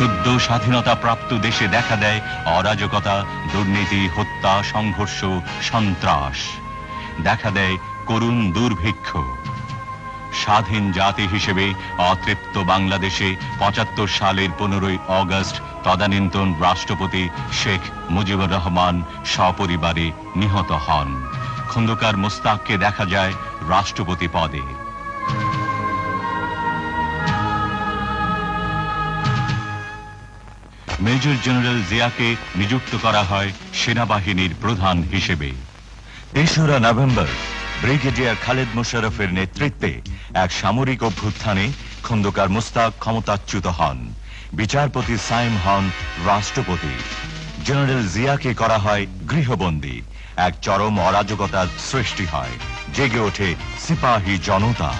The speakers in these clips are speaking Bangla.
সদ্য স্বাধীনতা প্রাপ্ত দেশে দেখা দেয় অরাজকতা, দুর্নীতি, হত্যা, সংঘর্ষ, সন্ত্রাস। দেখা দেয় করুণ দুর্ভিক্ষ। স্বাধীন জাতি হিসেবে অতৃপ্ত বাংলাদেশে পঁচাত্তর সালের পনেরোই অগস্ট তদানীন্তন রাষ্ট্রপতি শেখ মুজিবুর রহমান সপরিবারে নিহত হন। খন্দকার মোস্তাককে দেখা যায় রাষ্ট্রপতি পদে। মেজর জেনারেল জিয়াকে নিযুক্ত করা হয় সেনাবাহিনীর প্রধান হিসেবে। তেসরা নভেম্বর, ব্রিগেডিয়ার খালেদ মোশারফের নেতৃত্বে এক সামরিক অভ্যুত্থানে খন্দকার মুস্তাক ক্ষমতাচ্যুত হন। বিচারপতি সাইম হন রাষ্ট্রপতি। জেনারেল জিয়াকে করা হয় গৃহবন্দী। এক চরম অরাজকতার সৃষ্টি হয়। জেগে ওঠে সিপাহী জনতা।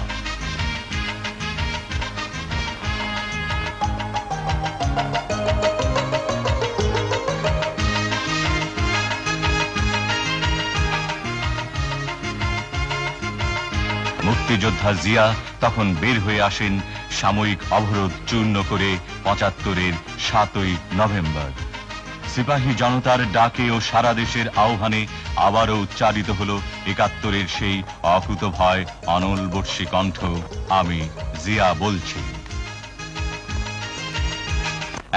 মুক্তিযোদ্ধা জিয়া তখন বের হয়ে আসেন সাময়িক অবরোধ চূর্ণ করে পঁচাত্তরের সাতই নভেম্বর। সিপাহী জনতার ডাকে ও সারা দেশের আহ্বানে আবারও উচ্চারিত হল একাত্তরের সেই অকুত ভয় অনল বর্ষী কণ্ঠ, আমি জিয়া বলছি।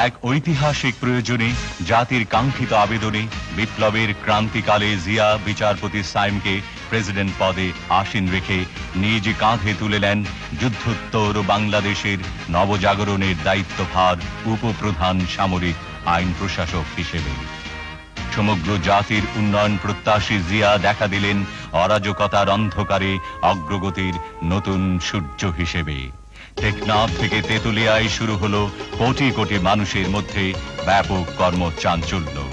এক ঐতিহাসিক প্রয়োজনে, জাতির কাঙ্ক্ষিত আবেদনে বিপ্লবের ক্রান্তিকালে জিয়া বিচারপতি সাইমকে প্রেসিডেন্ট পদে আসীন রেখে নিজ কাঁধে তুলে নেন যুদ্ধোত্তর বাংলাদেশের নবজাগরণের দায়িত্বভার উপপ্রধান সামরিক আইন প্রশাসক হিসেবে। সমগ্র জাতির উন্নয়ন প্রত্যাশী জিয়া দেখা দিলেন অরাজকতার অন্ধকারে অগ্রগতির নতুন সূর্য হিসেবে। টেকনাফ থেকে তেতুলিয়ায় শুরু হলো কোটি কোটি মানুষের মধ্যে ব্যাপক কর্মচাঞ্চল্য।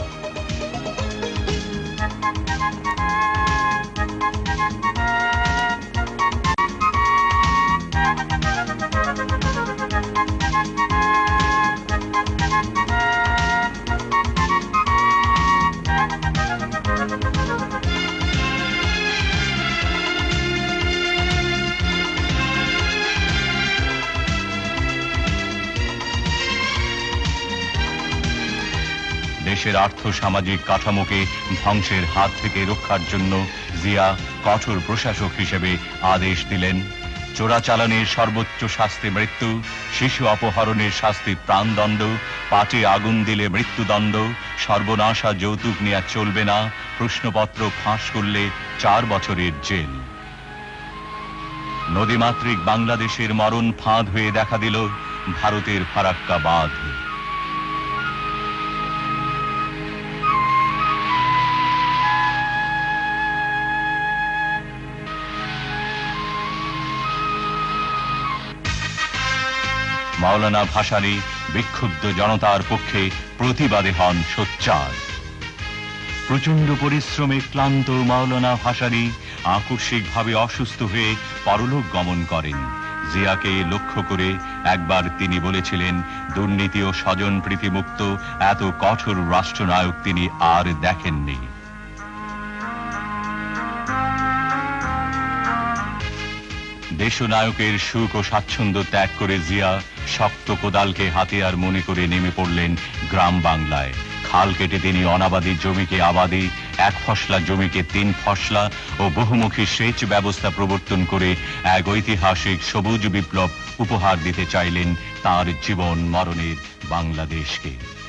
দেশের আর্থ সামাজিক কাঠামোকে ধ্বংসের হাত থেকে রক্ষার জন্য জিয়া কঠোর প্রশাসক হিসেবে আদেশ দিলেন। চোরাচালানের সর্বোচ্চ শাস্তি মৃত্যু, শিশু অপহরণের শাস্তি প্রাণদণ্ড, পাটে আগুন দিলে মৃত্যুদণ্ড, সর্বনাশা যৌতুক নেওয়া চলবে না, প্রশ্নপত্র ফাঁস করলে চার বছরের জেল। নদীমাতৃক বাংলাদেশের মরণ ফাঁদ হয়ে দেখা দিল ভারতের ফারাক্কা বাঁধ মাওলানা ভাসানী বিক্ষুব্ধ জনতার পক্ষে প্রতিবাদে হন সোচ্চার। প্রচণ্ড পরিশ্রমে ক্লান্ত মাওলানা ভাসানী আকস্মিকভাবে অসুস্থ হয়ে পরলোক গমন করেন। জিয়াকে লক্ষ্য করে একবার তিনি বলেছিলেন, দুর্নীতি ও স্বজন প্রীতিমুক্ত এত কঠোর রাষ্ট্রনায়ক তিনি আর দেখেননি। দেশনায়কের সুখ ও স্বাচ্ছন্দ্য ত্যাগ করে জিয়া শক্ত কোদালকে হাতিয়ার মনে করে নেমে পড়লেন গ্রাম বাংলায়। খাল কেটে তিনি অনাবাদী জমিকে আবাদি, এক ফসলা জমিকে তিন ফসলা ও বহুমুখী সেচ ব্যবস্থা প্রবর্তন করে এক ঐতিহাসিক সবুজ বিপ্লব উপহার দিতে চাইলেন তার জীবন মরণের বাংলাদেশকে।